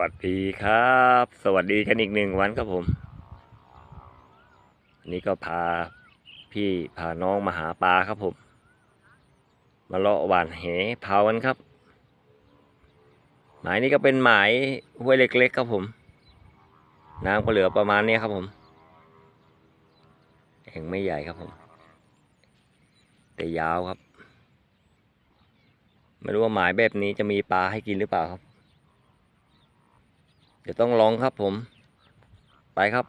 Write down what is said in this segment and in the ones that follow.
วัสดีครับ สวัสดีกันอีกหนึ่งวันครับผมนนี้ก็พาพี่พาน้องมาหาปลาครับผม มาเลาะหวานแหเผากันครับ หมายนี้ก็เป็นหมายห้วยเล็กๆครับผม น้ำก็เหลือประมาณนี้ครับผมแอ่งไม่ใหญ่ครับผม แต่ยาวครับ ไม่รู้ว่าหมายแบบนี้จะมีปลาให้กินหรือเปล่าครับ เดี๋ยวต้องลองครับผม ไปครับ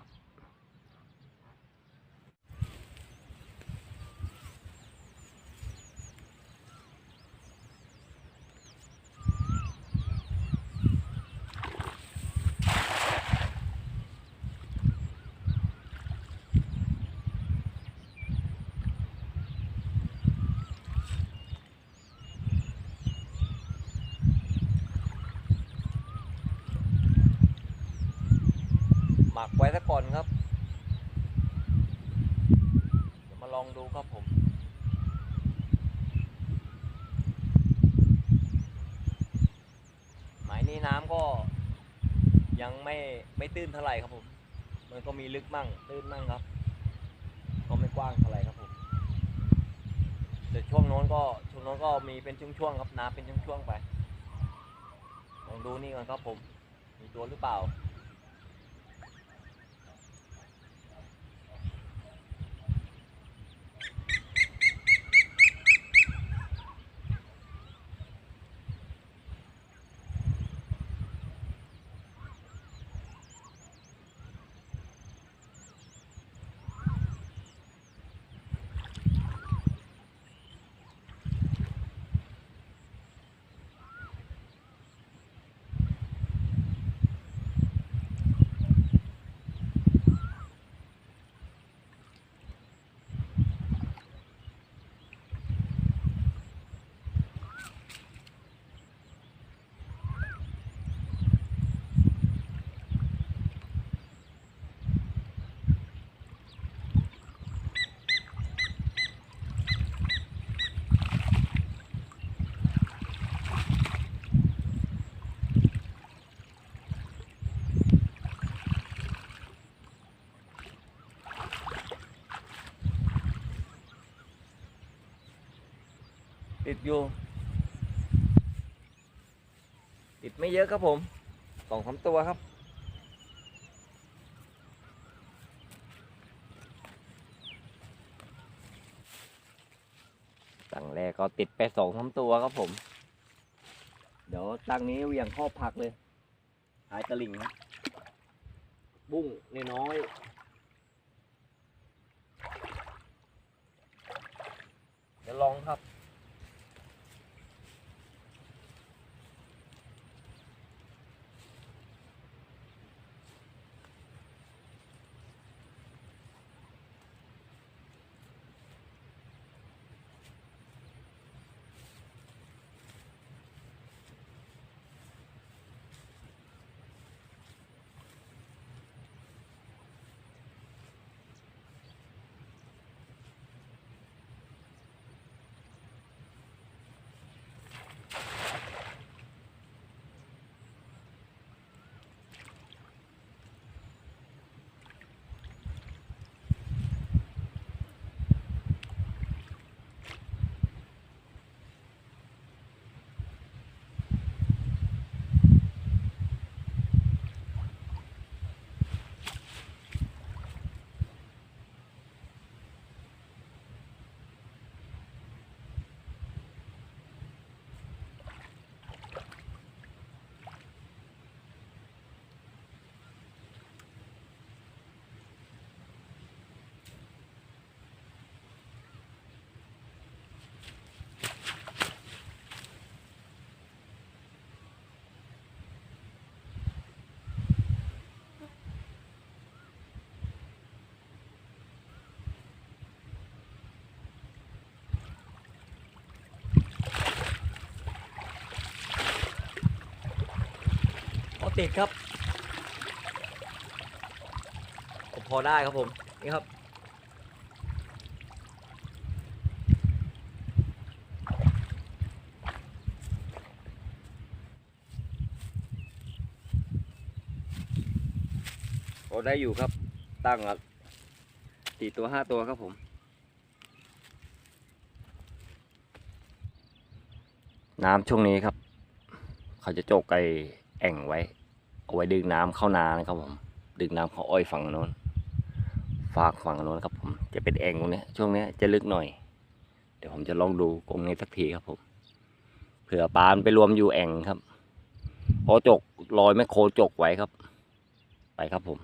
หมักไว้ซะก่อนครับ เดี๋ยวมาลองดูครับผม หมายนี้น้ำก็ยังไม่ไม่ตื้นเท่าไหร่ครับผม มันก็มีลึกมั่งตื้นมั่งครับ ก็ไม่กว้างเท่าไหร่ครับผมแต่ช่วงโน้นก็ช่วงโน้นก็มีเป็นช่วงๆครับน้ำเป็นช่วงๆไปลองดูนี่ก่อนครับผม มีตัวหรือเปล่า ติดอยู่ ติดไม่เยอะครับผมสองสามตัวครับ ตั้งแรกก็ติดไปสองสามตัวครับผม เดี๋ยวตั้งนี้เวียงข้อผักเลยหายตะลิ่งครับบุ้งนน้อยเดี๋ยวลองครับ ติดครับก็พอได้ครับผม นี่ครับนอได้อยู่ครับ ตั้งอะสี่ตัวห้าตัวครับผมน้ำช่วงนี้ครับ เขาจะโจกไอแอ่งไว้ เอาไว้ดึงน้ำเข้านานะครับผม ดึงน้ำเข้าอ้อยฝั่งโน้น ฝากฝั่งโน้นครับผม จะเป็นแอ่งตรงนี้ช่วงนี้จะลึกหน่อย เดี๋ยวผมจะลองดูกรงนี้สักทีครับผม เผื่อปลามันไปรวมอยู่แอ่งครับพอจกลอยแม่โคจกไว้ครับ ไปครับผม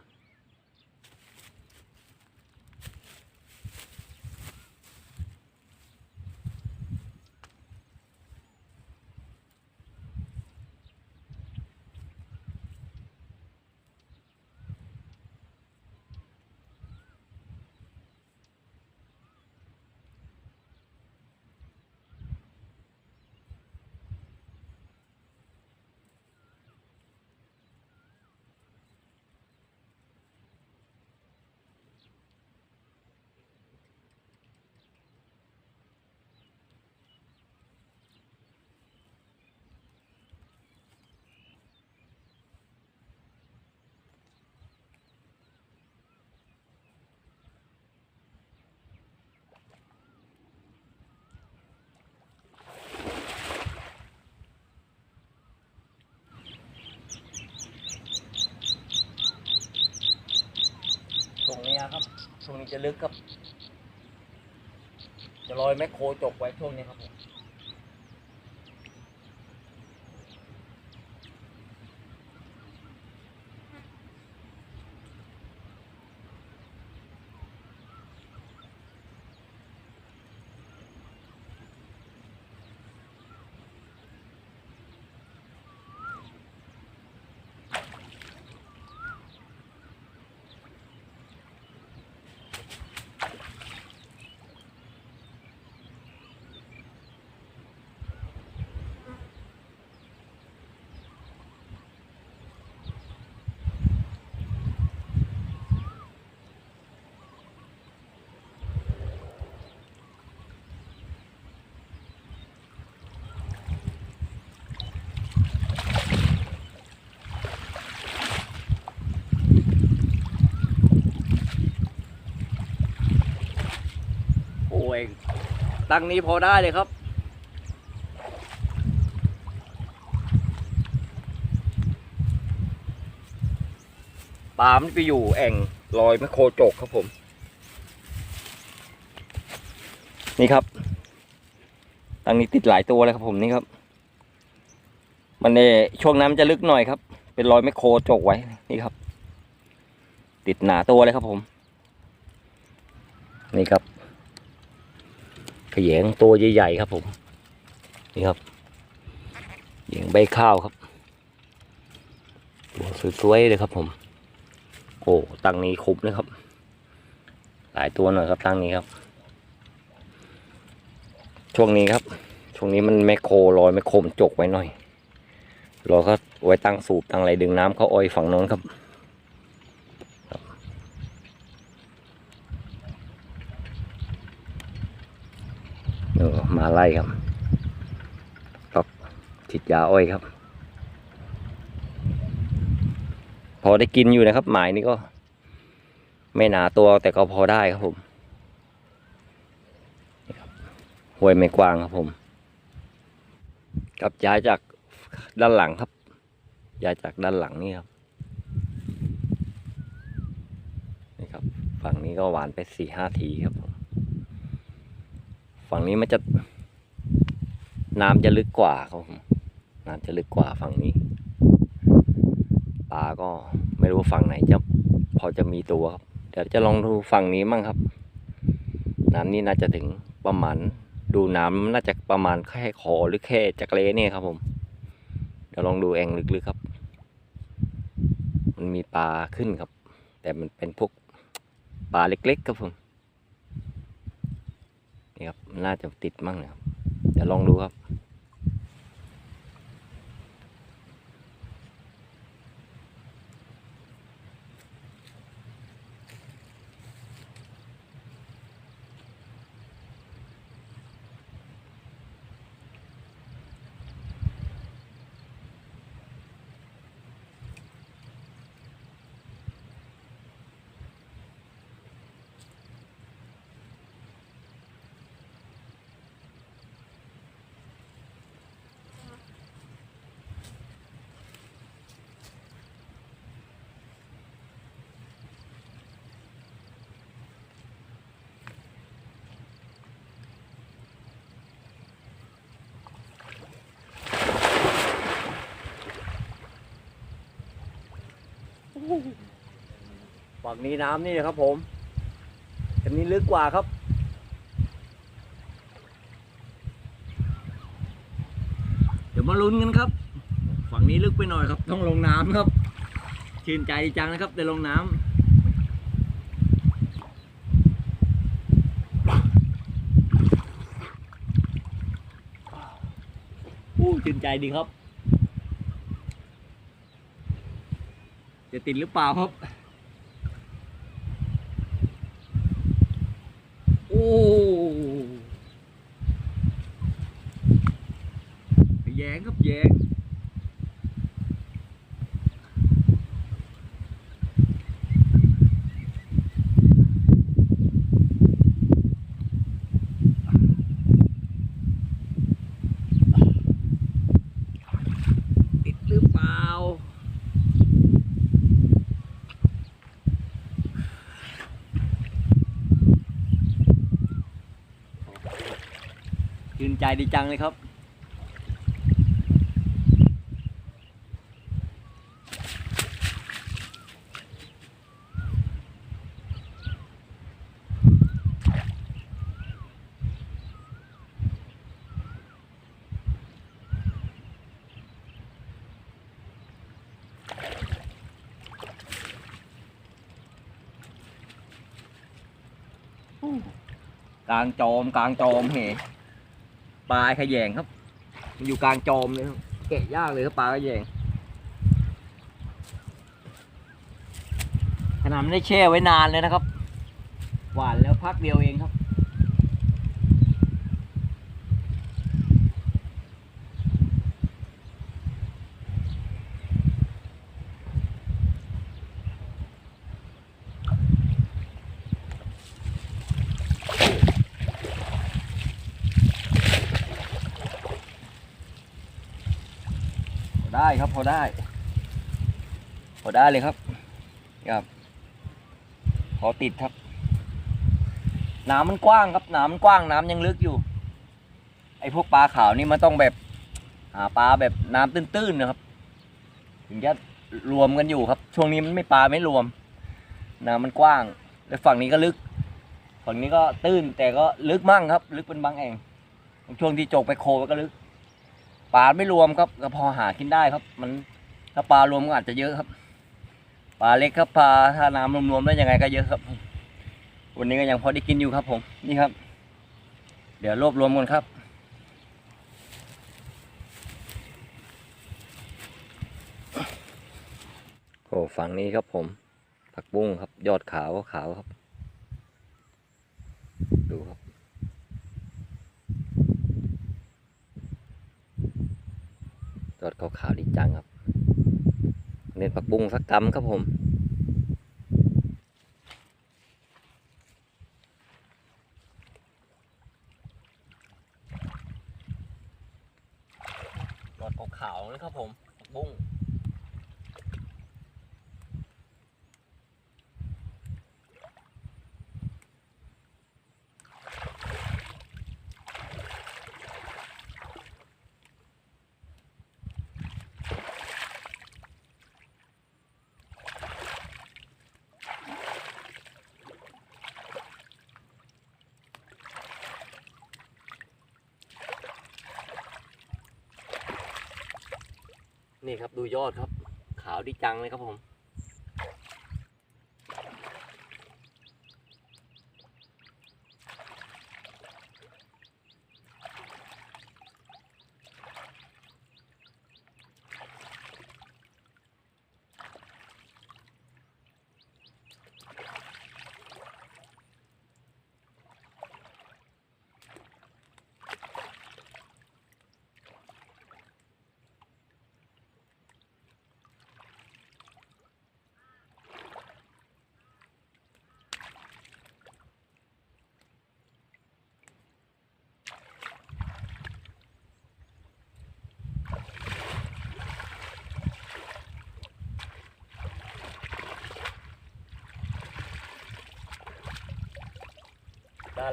ี้ครับช่วงนี้จะลึกครับ จะลอยแมคโครจกไว้ช่วงนี้ครับผม โอ้ยตั้งนี้พอได้เลยครับ ปลามันไปอยู่แอ่งลอยแมคโครจกครับผม นี่ครับ ตั้งนี้ติดหลายตัวเลยครับผมนี่ครับ มันเนี่ยช่วงน้ำจะลึกหน่อยครับ เป็นรอยแมคโครจกไว้นี่ครับ ติดหนาตัวเลยครับผม นี่ครับ ยงตัวใหญ่ๆครับผมนี่ครับเหยงใบข้าวครับตัวสวยๆเลยครับผม โอ้ตังนี้คุ้มเลยครับ หลายตัวหน่อยครับตังนี้ครับ ช่วงนี้ครับ ช่วงนี้มันแมคโครลอยแมคโครมจกไว้หน่อยเราก็ไว้ตั้งสูบตั้งอะไรดึงน้ำเข้าอ้อยฝั่งโน้นครับ เออ มาไล่ครับครับฉีดยาอ้อยครับ พอได้กินอยู่นะครับ หมายนี้ก็ ไม่หนาตัวแต่ก็พอได้ครับผมห้วยไม่กว้างครับผม กับย้ายจากด้านหลังครับย้ายจากด้านหลังนี่ครับนี่ครับ ฝั่งนี้ก็หวานไปสี่ห้าทีครับผม ฝั่งนี้มันจะ น้ำจะลึกกว่าครับผมน้ำจะลึกกว่าฝั่งนี้ปลาก็ไม่รู้ฝั่งไหนจะพอจะมีตัวครับ เดี๋ยวจะลองดูฝั่งนี้มั่งครับ น้ำนี่น่าจะถึงประมาณดูน้ำน่าจะประมาณแค่คอหรือแค่จักรเลเนี่ยครับผม เดี๋ยวลองดูแองลึกๆครับ มันมีปลาขึ้นครับ แต่มันเป็นพวกปลาเล็กๆครับผม นี่ครับน่าจะติดมั่งนะครับเดี๋ยวลองดูครับ ฝั่งนี้น้ำนี่นะครับผมอันนี้ลึกกว่าครับ เดี๋ยวมาลุ้นกันครับ ฝั่งนี้ลึกไปหน่อยครับ ต้องลงน้ำครับ ชื่นใจจังนะครับได้ลงน้ำอู้ชื่นใจดีครับ จะติดหรือเปล่าครับ โอ้แยงครับแยง ติดหรือเปล่า ชื่นใจดีจังเลยครับ กลางจอมกลางจอมเห ปลาขยงครับ มันอยู่กลางจอมเลยครับแกะยากเลยครับปลาขยงขนาดไม่ได้แช่ไว้นานเลยนะครับ หวานแล้วพักเดียวเอง ได้ครับพอได้ พอได้เลยครับครับ พอติดครับ น้ำมันกว้างครับน้ำมันกว้างน้ำยังลึกอยู่ ไอ้พวกปลาขาวนี่มันต้องแบบหาปลาแบบน้ำตื้นๆนะครับ ถึงจะรวมกันอยู่ครับ ช่วงนี้มันไม่ปลาไม่รวม น้ำมันกว้าง แล้วฝั่งนี้ก็ลึก ฝั่งนี้ก็ตื้นแต่ก็ลึกมั่งครับ ลึกเป็นบางแอ่งช่วงที่จกไปโคก็ลึก ปลาไม่รวมครับก็พอหากินได้ครับ มันถ้าปลารวมก็อาจจะเยอะครับปลาเล็กครับปลาถ้าน้ำรวมๆแล้ยังไงก็เยอะครับ วันนี้ก็ยังพอได้กินอยู่ครับ ผมนี่ครับ เดี๋ยวรวบรวมกันครับโอ้ฝั่งนี้ครับผมผักบุ้งครับยอดขาวขาวครับ ดูครับ ยอดขาวๆดีจังครับเน้นผักบุ้งสักกำครับผมยอดขาวๆนะครับผมผักบุ้ง นี่ครับดูยอดครับ ขาวดีจังเลยครับผม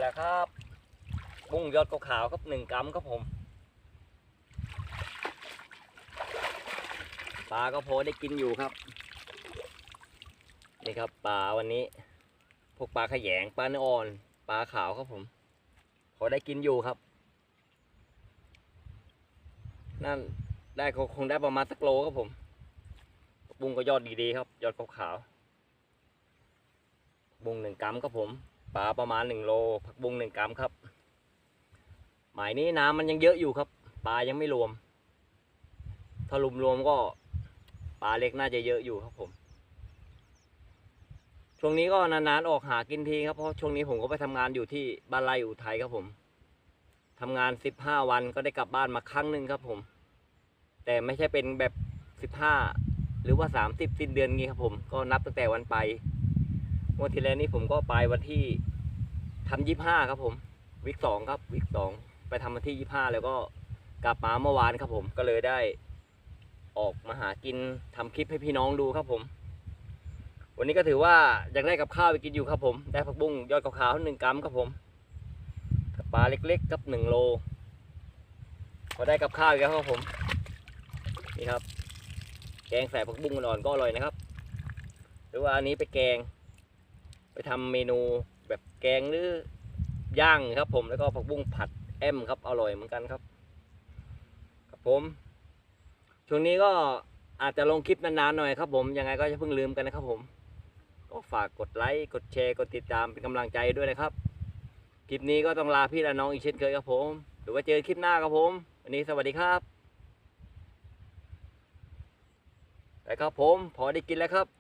แล้วครับบุ้งยอดขาวๆครับหนึ่งกรัมครับผมปลาก็พอได้กินอยู่ครับนี่ครับปลาวันนี้ พวกปลาขยงปลาเนื้ออ่อนปลาขาวครับผมพอได้กินอยู่ครับนั่นได้คงได้ประมาณสักโลครับผมบุ้งก็ยอดดีๆครับ ยอดขาวๆบุ้งหนึ่งกรัมครับผม ปลาประมาณหนึ่งโลผักบุ้งหนึ่งกรัมครับ หมายนี้น้ำมันยังเยอะอยู่ครับ ปลายังไม่รวม ถ้ารวมๆก็ปลาเล็กน่าจะเยอะอยู่ครับผม ช่วงนี้ก็นานๆออกหากินทีครับเพราะช่วงนี้ผมก็ไปทำงานอยู่ที่บ้านไร่อุทัยครับผมทำงานสิบห้าวันก็ได้กลับบ้านมาครั้งหนึ่งครับผม แต่ไม่ใช่เป็นแบบสิบห้าหรือว่าสามสิบสิ้นเดือนงี้ครับผม ก็นับตั้งแต่วันไป งวดที่แล้วนี้ผมก็ไปวันที่ทำยี่ห้าครับผม วิกสองครับ วิกสองไปทำวันที่ยี่ห้าแล้วก็กลับมาเมื่อวานครับผมก็เลยได้ออกมาหากินทำคลิปให้พี่น้องดูครับผม วันนี้ก็ถือว่าอยากได้กับข้าวไปกินอยู่ครับผม ได้ผักบุ้งยอดขาวๆหนึ่งกรัมครับผมปลาเล็กๆกับหนึ่งโลพอได้กับข้าวอีกแล้วครับผม นี่ครับ แกงใส่ผักบุ้งอ่อนก็อร่อยนะครับ หรือว่าอันนี้ไปแกง ไปทำเมนูแบบแกงหรือย่างครับ ผมแล้วก็ผักบุ้งผัดแอมครับอร่อยเหมือนกันครับ ครับผม ช่วงนี้ก็อาจจะลงคลิปนานๆหน่อยครับ ผมยังไงก็จะเพิ่งลืมกันนะครับ ผม ก็ฝากกดไลค์กดแชร์กดติดตามเป็นกำลังใจด้วยนะครับคลิปนี้ก็ต้องลาพี่และน้องอีกเช่นเคยครับผม หรือว่าเจอคลิปหน้าครับผม วันนี้สวัสดีครับไปครับผม พอได้กินแล้วครับ